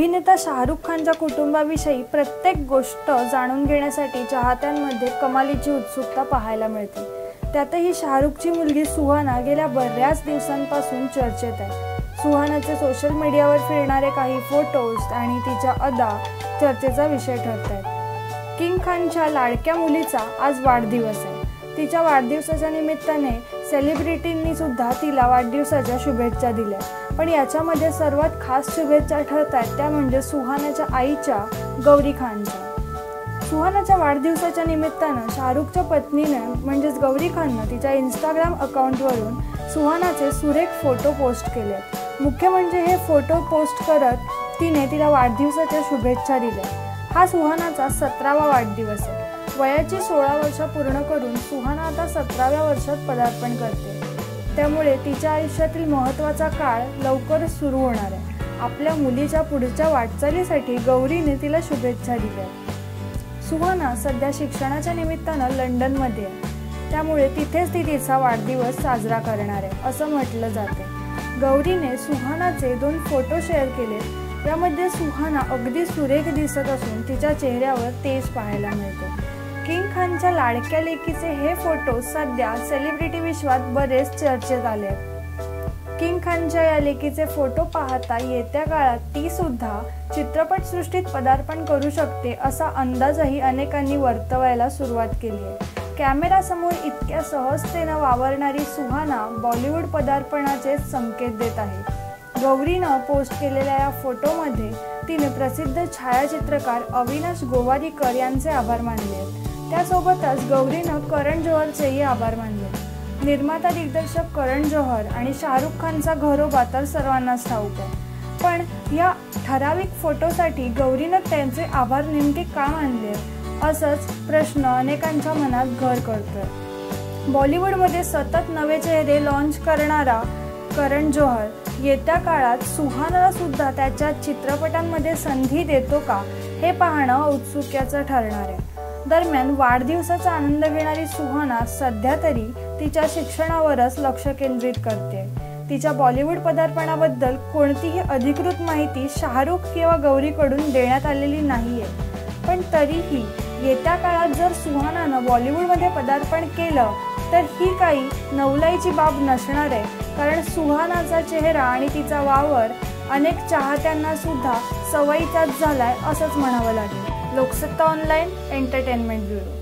अभिनेता शाहरुख खानच्या कुटुंबाविषयी प्रत्येक गोष्ट जाणून घेण्यासाठी चाहत्यांमध्ये कमालीची उत्सुकता पाहायला मिळते. त्यातही शाहरुखची मुलगी सुहाना गेल्या बऱ्याच दिवसांपासून चर्चेत आहे. सुहानाचे सोशल मीडियावर फिरणारे काही फोटोज आणि तिच्या अदा चर्चेचा विषय ठरत आहेत किंग खानच्या लाडक्या मुलीचा आज वाढदिवस आहे. तिच्या वाढदिवसाच्या निमित्ताने सेलिब्रिटींनी सुद्धा तिला वाढदिवसाच्या शुभेच्छा दिल्या. पण याच्यामध्ये सर्वात खास शुभेच्छा ठरत आहेत त्या म्हणजे सुहानाच्या आईच्या गौरी खानच्या. सुहानाच्या वाढदिवसाच्या निमित्तानं शाहरुखच्या पत्नीनं म्हणजेच गौरी खाननं तिच्या इंस्टाग्राम अकाउंटवरून सुहानाचे सुरेख फोटो पोस्ट केले. मुख्य म्हणजे हे फोटो पोस्ट करत तिने तिला वाढदिवसाच्या शुभेच्छा दिल्या. हा सुहानाचा सतरावा वाढदिवस आहे. वयाची सोळा वर्ष पूर्ण करून सुहाना आता सतराव्या वर्षात पदार्पण करते. त्यामुळे तिच्या आयुष्यातील महत्त्वाचा काळ लवकरच सुरू होणार आहे. आपल्या मुलीच्या पुढच्या वाटचालीसाठी गौरीने तिला शुभेच्छा दिल्या. सुहाना सध्या शिक्षणाच्या निमित्तानं लंडनमध्ये आहे. त्यामुळे तिथेच ती तिचा वाढदिवस साजरा करणार आहे असं म्हटलं जाते. गौरीने सुहानाचे दोन फोटो शेअर केले यामध्ये सुहाना अगदी सुरेख दिसत असून तिच्या चेहऱ्यावर तेज पाहायला मिळते. किंग खानच्या लाडक्या लेकीचे हे फोटो सध्या सेलिब्रिटी विश्वात बरेच चर्चेत आले आहेत किंग खानच्या या लेकीचे फोटो पाहता येत्या काळात ती सुद्धा चित्रपटसृष्टीत पदार्पण करू शकते असा अंदाजही अनेकांनी वर्तवायला सुरुवात केली आहे. कॅमेरासमोर इतक्या सहजतेनं वावरणारी सुहाना बॉलिवूड पदार्पणाचे संकेत देत आहे. गौरीनं पोस्ट केलेल्या या फोटोमध्ये तिने प्रसिद्ध छायाचित्रकार अविनाश गोवारीकर यांचे आभार मानले. आहेत त्यासोबतच गौरीनं करण जोहरचेही आभार मानले. निर्माता दिग्दर्शक करण जोहर आणि शाहरुख खानचा घरोबा तर सर्वांनाच ठाऊक आहे. पण या ठराविक फोटोसाठी गौरीनं त्यांचे आभार नेमके का मानले? असंच प्रश्न अनेकांच्या मनात घर करतोय. बॉलिवूडमध्ये सतत नवे चेहरे लॉन्च करणारा करण जोहर येत्या काळात सुहानाला सुद्धा त्याच्या चित्रपटांमध्ये संधी देतो का हे पाहणं औत्सुक्याचं ठरणार आहे. दरम्यान वाढदिवसाचा आनंद घेणारी सुहाना सध्या तरी तिच्या शिक्षणावरच लक्ष केंद्रित करते. तिच्या बॉलिवूड पदार्पणाबद्दल कोणतीही अधिकृत माहिती शाहरुख किंवा गौरीकडून देण्यात आलेली नाही आहे पण तरीही येत्या काळात जर सुहानानं बॉलिवूडमध्ये पदार्पण केलं तर ही काही नवलाईची बाब नसणार आहे. कारण सुहानाचा चेहरा आणि तिचा वावर अनेक चाहत्यांना सुद्धा सवयीचाच झालाय असंच म्हणावं लागेल. Loksatta online entertainment bureau.